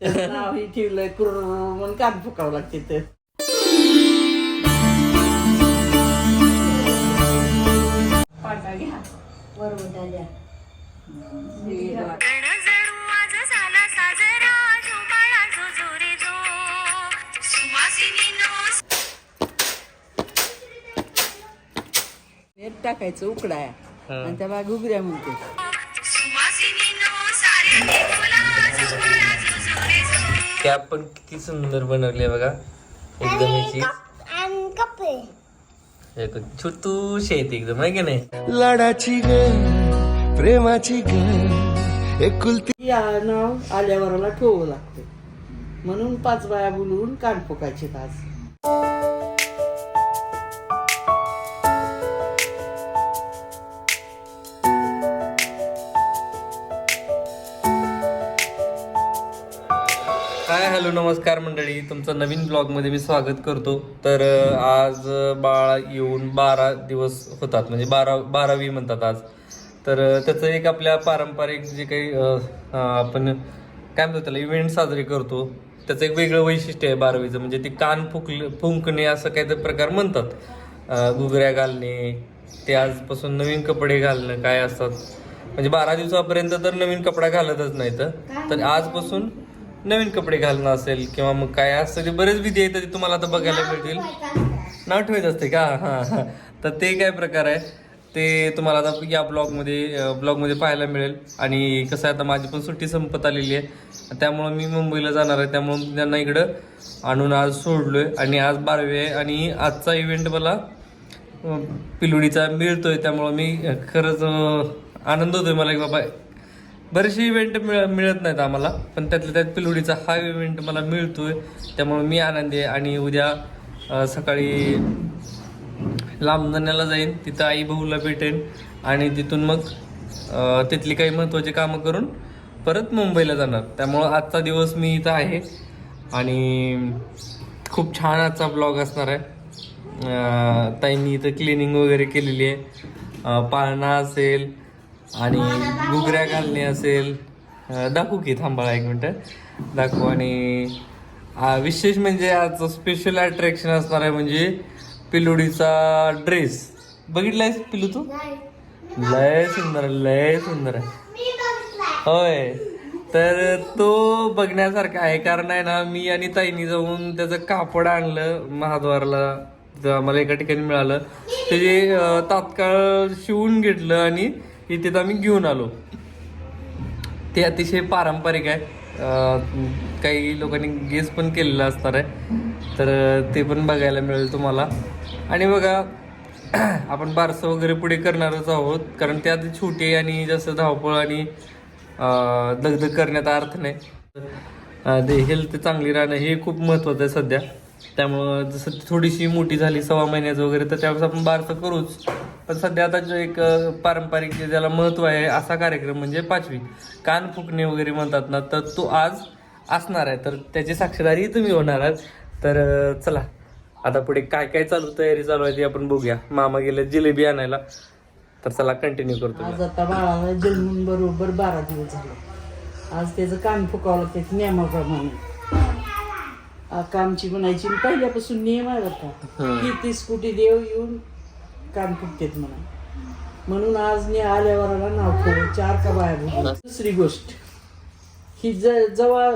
त्याचं नाव ही ठेवलंय म्हणून कान फुकावं लागते तर पाटा घ्या वरवट मीठ टाकायचं उकडाया आणि त्याला घुगऱ्या म्हणते कॅप पण किती सुंदर बनवली आहे बघा. एकदम याची आणि कपडे. एक छोटूशी आहे ती एकदम आहे की नाही? लाडाची ग प्रेमाची ग एकुलती या नाव आल्यावराला ठेवावं लागतं. म्हणून पाच बाया बोलवून कान फुकायचे आज. हॅलो नमस्कार मंडळी. तुमचं नवीन ब्लॉगमध्ये मी स्वागत करतो. तर आज बाळ येऊन बारा दिवस होतात. म्हणजे बारा बारावी म्हणतात आज. तर त्याचं एक आपल्या पारंपरिक जे काही आपण काय म्हणतो त्याला इव्हेंट साजरे करतो त्याचं एक वेगळं वैशिष्ट्य आहे बारावीचं. म्हणजे ती कान फुकले फुंकणे असं काहीतरी प्रकार म्हणतात. घुगऱ्या घालणे ते आजपासून नवीन कपडे घालणं काय असतात. म्हणजे बारा दिवसापर्यंत तर नवीन कपडा घालतच नाही तर आजपासून नवीन कपडे घालणं असेल किंवा मग काय असं ते बरेच विधी आहेत ते तुम्हाला आता बघायला मिळतील. नाव ठेवायचं असते का? हां हां. तर ते काय प्रकार आहे? ते तुम्हाला आता या ब्लॉगमध्ये ब्लॉगमध्ये पाहायला मिळेल. आणि कसं आहे आता माझी पण सुट्टी संपत आलेली आहे. त्यामुळं मी मुंबईला जाणार आहे. त्यामुळं त्यांना इकडं आणून आज सोडलोय. आणि आज बारावी आहे. आणि आजचा इव्हेंट मला पिलुडीचा मिळतोय. त्यामुळं मी खरंच आनंद होतोय. मला की बाबा बरेचसे इव्हेंट मिळ मिळत नाहीत आम्हाला पण त्यातल्या त्यात पिलवडीचा हा इव्हेंट मला मिळतोय. त्यामुळे मी आनंदी आहे आणि उद्या सकाळी लांबदण्याला जाईन तिथं आई भाऊला भेटेन आणि तिथून मग तिथली काही महत्त्वाची कामं करून परत मुंबईला जाणार. त्यामुळं आजचा दिवस मी इथं आहे आणि खूप छान आजचा ब्लॉग असणार आहे. ताईंनी इथं क्लिनिंग वगैरे केलेली आहे. पाळणा असेल आणि घुगऱ्या घालणे असेल दाखवू की थांबाळा एक मिनटं. दाखवू आणि विशेष म्हणजे आज स्पेशल अट्रॅक्शन असणार आहे म्हणजे पिलुडीचा ड्रेस बघितलायस पिलू तू? लय सुंदर आहे, लय सुंदर. आहे होय. तर तो बघण्यासारखा आहे कारण आहे ना मी आणि ताईनी जाऊन त्याचं कापड आणलं महाद्वारला. आम्हाला एका ठिकाणी मिळालं. ते जे तात्काळ शिवून घेतलं आणि इथे आम्ही घेऊन आलो. ते अतिशय पारंपरिक आहे. काही लोकांनी गेस पण केलेला असणार आहे. तर ते पण बघायला मिळेल तुम्हाला. आणि बघा आपण बारसं वगैरे पुढे करणारच आहोत. कारण ते आधी छोटी आणि जास्त धावपळ आणि दगदग करण्याचा अर्थ नाही. ते हेल्थ चांगली राहणं हे खूप महत्त्वाचं आहे सध्या. त्यामुळं जसं थोडीशी मोठी झाली सव्वा महिन्याचं वगैरे तर त्यावेळेस आपण बारसं करूच. पण सध्या आता जो एक पारंपरिक जे ज्याला महत्त्व आहे असा कार्यक्रम म्हणजे पाचवी. कान फुकणे वगैरे म्हणतात ना तर तो आज असणार आहे. तर त्याची साक्षीदारी तुम्ही होणार आहात. तर चला. आता पुढे काय काय चालू तयारी चालू आहे ती आपण बघूया. मामा गेले जिलेबी आणायला. तर चला कंटिन्यू करतो. आज आता बाळाला जन्मून बरोबर बारा दिवस झाले. आज त्याचं कान फुकावं लागते नियमाप्रमाणे कामची म्हणायची पहिल्यापासून नियम आहे बरं का. की तीस कोटी देव येऊन कान फुकतेत म्हणा म्हणून आज ने आल्यावराला नाव ठेव चार का बाया बोलू. दुसरी गोष्ट ही ज जेव्हा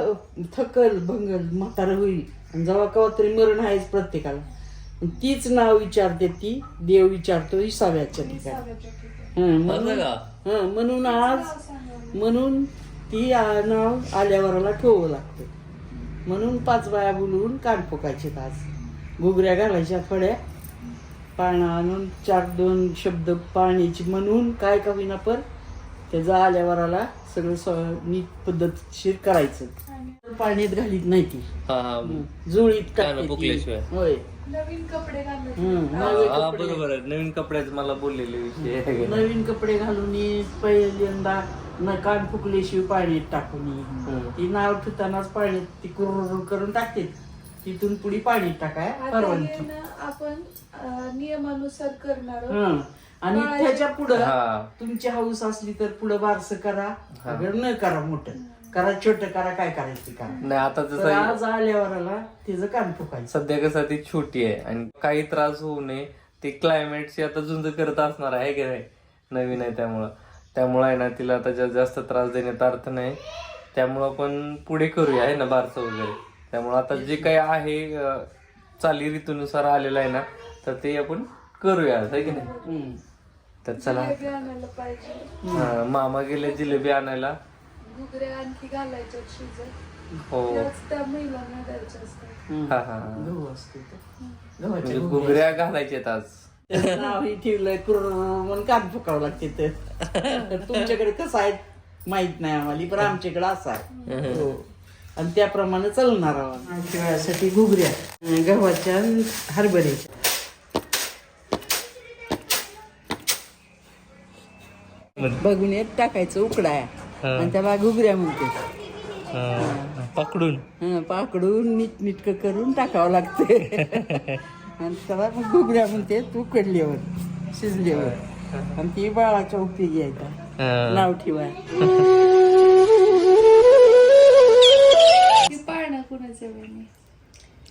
थकल भंगल म्हातारं होईल. आणि जेव्हा कवा तरी मरण आहेच प्रत्येकाला. तीच नाव विचारते ती देव विचारतो विसाव्याच्या ठिकाणी. हं, म्हणून हं, म्हणून आज म्हणून ती नाव आल्यावराला ठेवावं लागतं. म्हणून पाच बाया बोलवून कान फुकायचे आज. घुगऱ्या घालायच्या थोड्या. पाळणा आणून चार दोन शब्द पाळण्याची म्हणून काय का होईना पण त्याचा आल्यावराला सगळं स- नीट पद्धतशीर करायचं. पाळणीत घालीत नाही ती. हा हा. जुळीत टाकते ती. होय. नवीन कपडे हं, हा, नवे हा, कपडे. बरोबर आहे. नवीन कपड्याचं मला बोललेले विषय आहे. नवीन कपडे घालून ये, पहिल्यांदा न कान फुकल्याशिवाय पाण्यात टाकून ये. ती नाव ठेवतानाच पाण्यात ती कुरु करून टाकते. तिथून पुढे पाणी टाकाय आता परवानगी ना आपण अं, नियमानुसार करणार आहोत. हं. आणि त्याच्या पुढं हा. तुमची हाऊस असली तर पुढं बारसं करा अगर न करा मोठं. करा छोट करा काय करायचं ते करा नाही आता तर जसं आज आल्यावर आला तिचं कान फुकायचं. सध्या कसं ती छोटी आहे आणि काही त्रास होऊ नये. ती क्लायमेटची आता झुंज करत असणार आहे की नाही? नवीन आहे त्यामुळं. त्यामुळं आहे ना तिला आता जा- जास्त त्रास देण्यात अर्थ नाही. त्यामुळं आपण पुढे करूया आहे ना बारसं वगैरे? त्यामुळं आता जे काही आहे अं, चाली ऋतूनुसार आलेलं आहे ना तर ते आपण करूया आहे की नाही. तर चला. जिलेबी आणायला पाहिजे. हा, मामा गेले जिलेबी आणायला. घुगऱ्या आणखी घालायच्या शिजत. हो. त्याच त्या महिलांना द्यायच्या असतात. हा हा गहू असते ते. गव्हाच्या म्हणजे गुगऱ्या घालायच्यात आज. ठेवलंय कुर्र म्हणून कान फुकावं लागते तुमच्याकडे कसं आहे माहीत नाही आम्हाला पण आमच्याकडे असं आहे. हो. आणि त्याप्रमाणे चालणार आहोत ठेवायसाठी घुगऱ्या अं, गव्हाच्या आणि हरभऱ्याच्या. बघून एक टाकायचं उकडाया. आणि त्याला घुगऱ्या म्हणते. पकडून. हं, पाकडून नीट नीटकं करून टाकावं लागते. आणि त्याला मग घुगऱ्या म्हणते उकडल्यावर शिजल्यावर. आणि ती बाळाच्या उपयोगी आहे नाव ठेवा.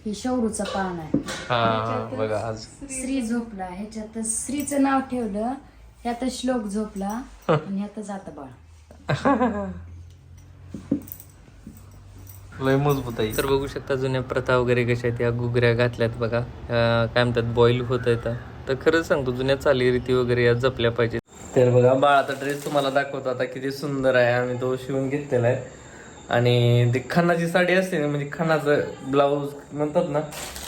ही शौरूचं पान आहे. हा बघा आज श्री झोपला. ह्याच्यात श्रीचं नाव ठेवलं ह्यात श्लोक झोपला आणि ह्यात जात बाळ. लय मजबूत आहे. तर बघू शकता जुन्या प्रथा वगैरे कशा आहेत या गुगऱ्या घातल्यात बघा. काय म्हणतात बॉईल होत येतात तर खरंच सांगतो जुन्या चालीरीती वगैरे या जपल्या पाहिजेत. तर बघा बाळाचा ड्रेस तुम्हाला दाखवतो आता किती सुंदर आहे आम्ही तो शिवून घेतलेला आहे. आणि ते खणाची साडी असते ना म्हणजे खणाचं ब्लाऊज म्हणतात ना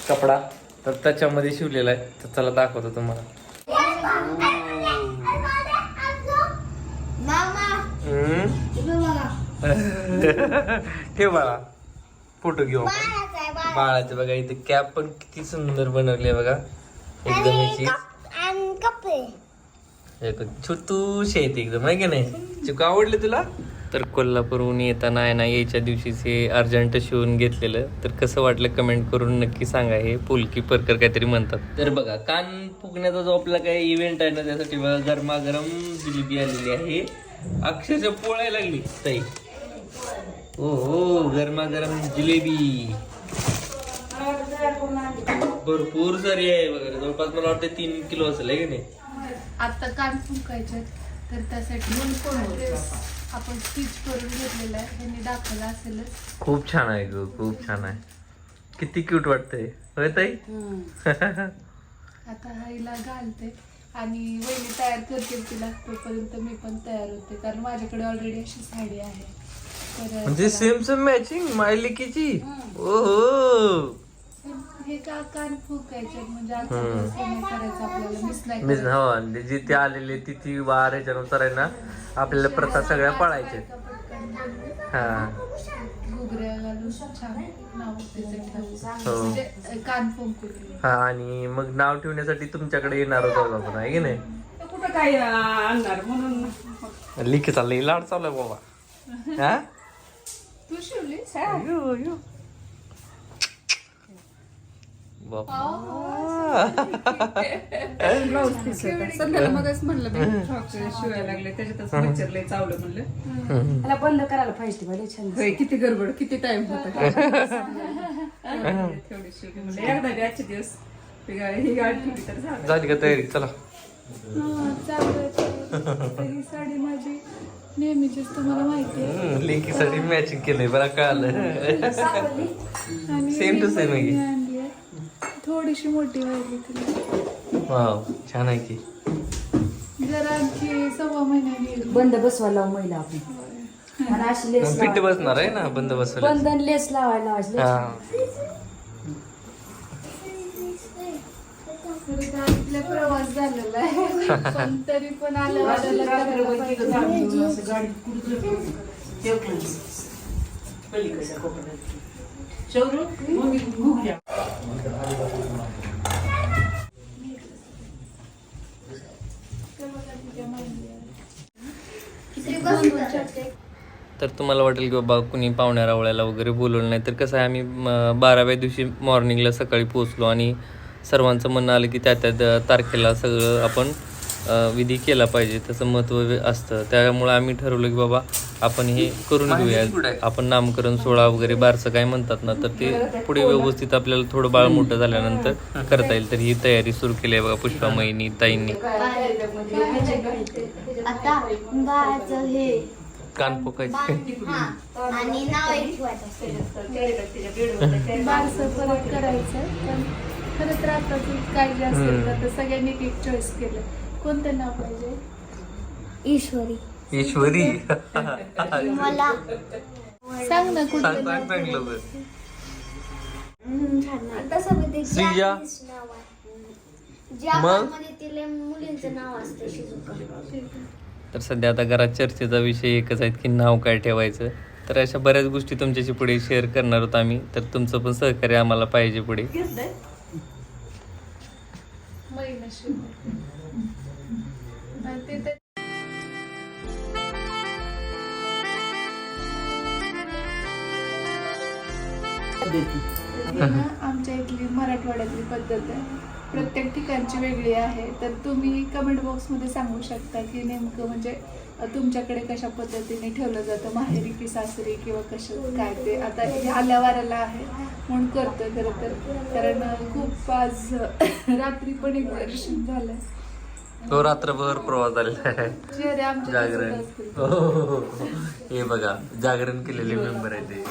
कपडा तर त्याच्यामध्ये शिवलेला आहे. तर चला दाखवतो तुम्हाला? ठेव बाळा. फोटो घेऊ. बाळाचं बघा इथे कॅप पण किती सुंदर बनवली आहे बघा. एकदम याची. छोटूशी आहे ती एकदम आहे की नाही? चिकू आवडले तुला? तर कोल्हापूरहून येताना आहे ना यायच्या दिवशीच हे अर्जंट शिवून घेतलेलं. तर कसं वाटलं कमेंट करून नक्की सांगा. हे पुलकी परकर काहीतरी म्हणतात. तर बघा कान फुकण्याचा जो आपला काही इव्हेंट आहे ना त्यासाठी बघा गरमागरम जिलेबी आलेली आहे. अक्षरशः पोळायला लागली. ताई. ओ हो गरमागरम जिलेबी. भरपूर सारी आहे बघा जवळपास मला वाटतं तीन किलो असेल आहे की नाही? आता कान फुंकायचे तर त्यासाठी आपण स्टिच करून घेतलेला आहे. त्यांनी दाखवला असेलच. खूप छान आहे ग खूप छान आहे. किती क्यूट वाटतंय. होय ताई? आता हाईला घालते आणि वहिनी तयार करते तिला. तोपर्यंत मी पण तयार होते. कारण माझ्याकडे ऑलरेडी अशी साडी आहे. तर म्हणजे सेम सेम मॅचिंग मायलिकीची? ओहो. हे का कान फुकायचे म्हणजे आता नाही करायचं आपल्याला मिस नाही मीच हो आणि जिथे आलेले तिथे वार ह्याच्यानुसार आहे ना आपल्याला प्रथा सगळ्या पाळायच्या आहेत. हा. घुगऱ्या घालून छान नाव त्याचं ठेवलं. हो. म्हणजे कान फुंकून हा आणि मग नाव ठेवण्यासाठी तुमच्याकडे येणार होतो आपण आहे की नाही? कुठं काय आणणार म्हणून? लिखी चाललंय लाड चालू आहे बाबा. हा? तू शिवलीस यो, यो. बाबा ब्लाऊज पीस होता. संध्याला मगच म्हणलं मी फ्रॉक शिवायला लागले त्याच्यातच लय चावलं म्हणलं. त्याला बंद करायला पाहिजे भले छान होय, किती गडबड किती टाइम होता. तेवढी शिवली म्हणलं. एकदा बी आजचे दिवस ही गाडी ही गाडी ठेवली तर झालं. झाली का तयारी? चला. चालू ही साडी माझी. नेहमीचीच तुम्हाला माहिती आहे. लिंकीसाठी मॅचिंग केलंय बरं कळालं आणि Same to same आहे. की? मी आणली आहे. थोडीशी मोठी व्हायली तिला वाव छान आहे की. जरा आणखी सव्वा महिन्याने येईल. बंद बसवायला लावू महिला आपण. आणि अशी लेस पिट्टी बसणार आहे ना बंद बसवल्या बंधन लेस लावायला हा. प्रवास झालेला आहे. पण तरी पण आलं आलं तर तुम्हाला वाटेल की बाबा कुणी पाहुण्या रावळ्याला वगैरे बोलवलं नाही तर कसं आहे आम्ही म, बाराव्या दिवशी मॉर्निंगला सकाळी पोहोचलो आणि सर्वांचं म्हणणं आलं की त्या त्या द- तारखेला सगळं आपण विधी केला पाहिजे त्याचं महत्त्व असतं. त्यामुळे आम्ही ठरवलं की बाबा आपण हे करून घेऊया आपण नामकरण सोहळा वगैरे बारसं काय म्हणतात ना तर ते पुढे व्यवस्थित आपल्याला थोडं बाळ मोठं झाल्यानंतर करता येईल. तर ही तयारी सुरू केली आहे बघा पुष्पामयीनी ताईंनी. हे कान पोकायचे. हा. आणि करायचं. खरं तर आता तू काय जे असेल तर सगळ्यांनी एक चॉईस केलं. कोणतं नाव पाहिजे? ईश्वरी. ईश्वरी. मला. सांग ना सांग श्रीजा. Japanese नाव. आहे. ज्या मग? मध्ये तिला मुलींचं नाव असतं शिजुका. तर सध्या आता घरात चर्चेचा विषय एकच आहे की नाव काय ठेवायचं. तर अशा बऱ्याच गोष्टी तुमच्याशी पुढे शेअर करणार आहोत आम्ही. तर तुमचं पण सहकार्य आम्हाला पाहिजे पुढे. तर- ना आमच्या इथली मराठवाड्यातली पद्धत आहे. प्रत्येक ठिकाणची वेगळी आहे. तर तुम्ही कमेंट बॉक्समध्ये सांगू शकता की नेमकं म्हणजे तुमच्याकडे कशा पद्धतीने ठेवलं जातं? माहेरी की सासरी किंवा कसं काय ते? आता हे आल्या वाराला आहे म्हणून करतोय खरं तर. कारण खूप आज रात्री पण एक दर्शन झालंय. तो रात्रभर प्रवास झालेला आहे. जागरण. हो, हो, हो, हो. हे बघा जागरण केलेले मेंबर आहे ते.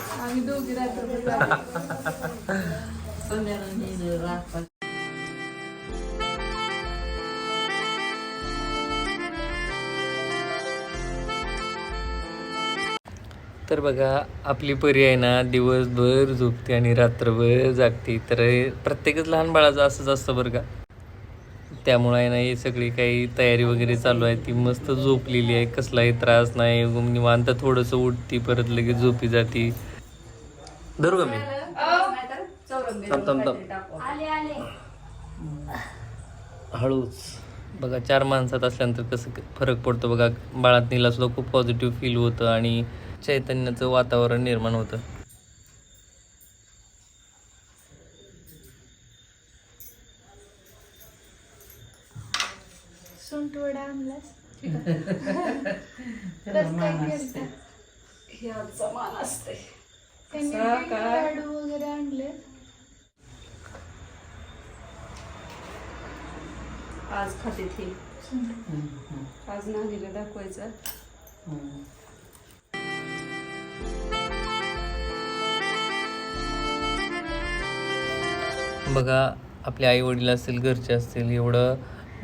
तर बघा आपली परी आहे ना दिवसभर झोपते आणि रात्रभर जागते. तर प्रत्येकच लहान बाळाचं असंच असतं बरं का? त्यामुळे आहे ना ही सगळी काही तयारी वगैरे चालू आहे. ती मस्त झोपलेली आहे. कसलाही त्रास नाही. निवांत थोडंसं उठती परत लगेच झोपी जाती. धरू का मी? थांब थांब थांब. हळूच. बघा चार माणसात असल्यानंतर कसं फरक पडतो बघा. बाळात सुद्धा खूप पॉझिटिव्ह फील होतं आणि चैतन्याचं वातावरण निर्माण होतं. आणलास? हे मान असते. लाडू वगैरे आणले. आज खाते ते. आज नानीला दाखवायचं. बघा आपले आई वडील असतील घरचे असतील एवढं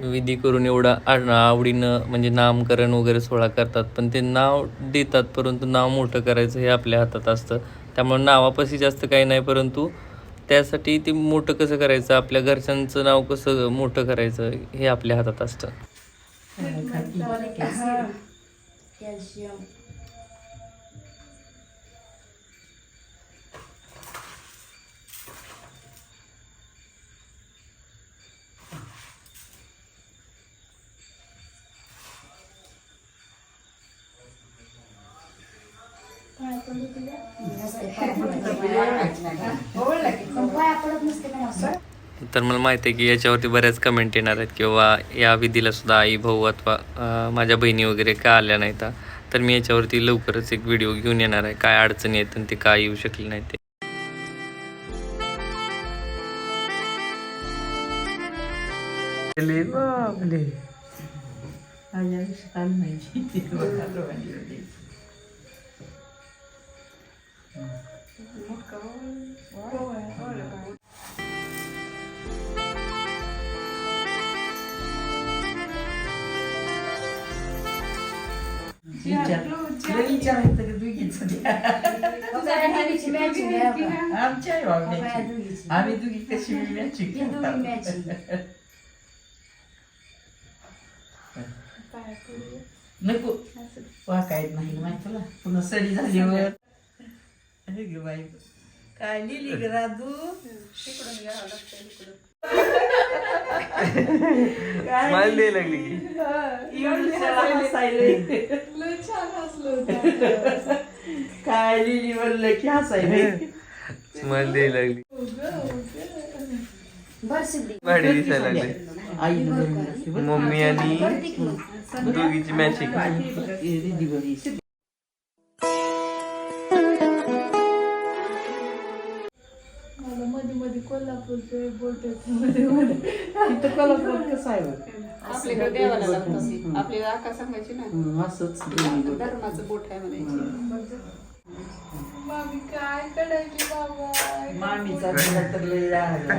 विधी करून एवढं आवडीनं म्हणजे नामकरण वगैरे सोहळा करतात पण ते नाव देतात परंतु नाव मोठं करायचं हे आपल्या हातात असतं. त्यामुळे नावापाशी जास्त काही नाही परंतु त्यासाठी ते मोठं कसं करायचं आपल्या घरच्यांचं नाव कसं मोठं करायचं हे आपल्या हातात असतं. कॅल्शियम. तर मला माहिती आहे की याच्यावरती बऱ्याच कमेंट येणार आहेत किंवा या विधीला सुद्धा आई भाऊ अथवा माझ्या बहिणी वगैरे का आल्या नाहीत तर मी याच्यावरती लवकरच एक व्हिडिओ घेऊन येणार आहे. काय अडचणी आहेत आणि ते का येऊ शकले नाही. ते आम्ही दोघी कशी मॅचिंग नको. वाकायत नाही माहिती तुला? पुन्हा सडी झाल्यावर. अरे गे बाई काय लिहिली ग राजू स्माइल द्यायला लागली की एवढं हसायले लय छान हसलं होतं काय लिहिली म्हणलं की हसायले स्माइल द्यायला लागली बर सिद्धी भाडी दिसायला लागली आई. मम्मी आणि दोघीची मॅचिंग कोल्हापूरचे मध्ये इथं कोल्हापुरात कसं आहे? आपल्याकडे देवाला लागतं आपल्याला आका सांगायची ना. हं, असंच दोन्ही बोटं. धर्माचं बोट आहे म्हणायची. मामी काय करायची बाबा? मामीचा तिला तर लय राहिला.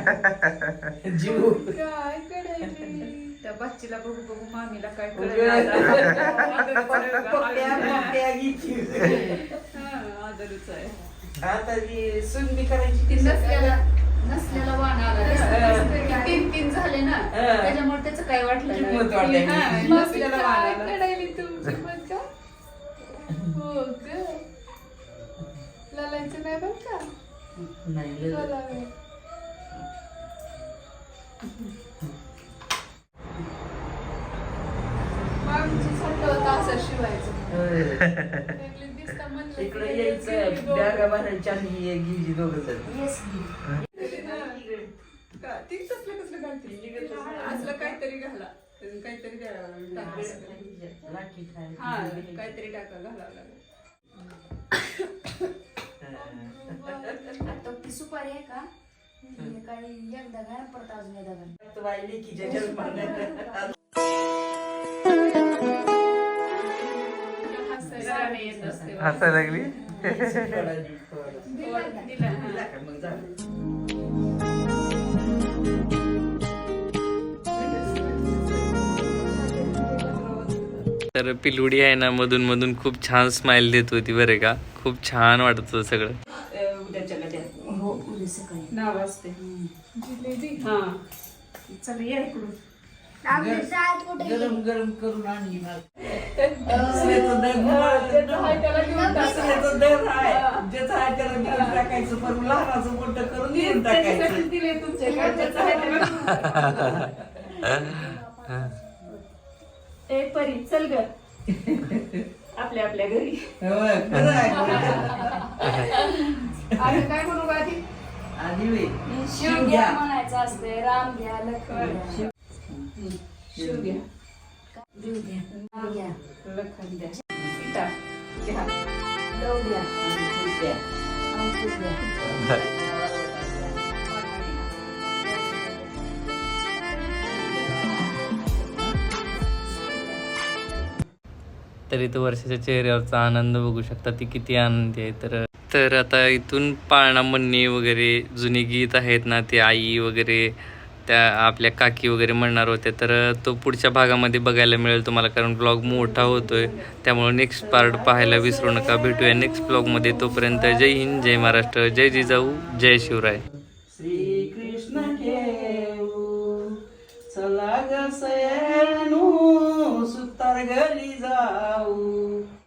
जीव. काय करायची त्या बच्चीला बघू बघू मामीला काय. आदरच आहे आता. सुनबी करायची ती नसल्याला नसल्याला वाण आला तीन तीन झाले ना. त्याच्यामुळे त्याचं काय वाटलं नाही. किंमत वाटायची. मामी नसल्याला वाण आला. तुमची हो ग. ललायचं नाही बरं का? नाही होता असं शिवायचं. इकडे यायचं. बॅगा भरायच्या आणि घ्यायची दोघं जण. का? ती तसलं कसलं घालते? असलं काहीतरी घाला. काहीतरी. हा काहीतरी टाका घालावं लागेल. आता ती सुपारी आहे का? हे काही एकदा घाल परत अजून एकदा घाल. तो बाई लेकीच्या जन्मानं. हसायला लागली? हा. का? मग झालं. तर पिलुडी आहे ना मधून मधून खूप छान स्माइल देत होती बरे का. खूप छान वाटत होतं सगळं. हो. हा गरम गरम करून आणली पण लहानाचं मोठं करून टाकायचं ए परी चल ग. आपल्या आपल्या घरी. आणि काय म्हणू बा आधी शिव घ्या म्हणायचं असते राम घ्या घ्या. शिव घ्या. देव घ्या. राम घ्या. लखन द्या. सीता घ्या. लव द्या. अंकुश द्या तरी तो वर्षाच्या चेहऱ्यावरचा आनंद बघू शकता. ती किती आनंदी आहे. तर तर आता इथून पाळणा म्हणणे वगैरे जुनी गीत आहेत ना ते आई वगैरे त्या आपल्या काकी वगैरे म्हणणार होते. तर तो पुढच्या भागामध्ये बघायला मिळेल तुम्हाला कारण ब्लॉग मोठा होतोय. त्यामुळे नेक्स्ट पार्ट पाहायला विसरू नका. भेटूया नेक्स्ट ब्लॉगमध्ये तोपर्यंत जय हिंद जय महाराष्ट्र जय जिजाऊ जय शिवराय. Shri Krishna Torgalizar o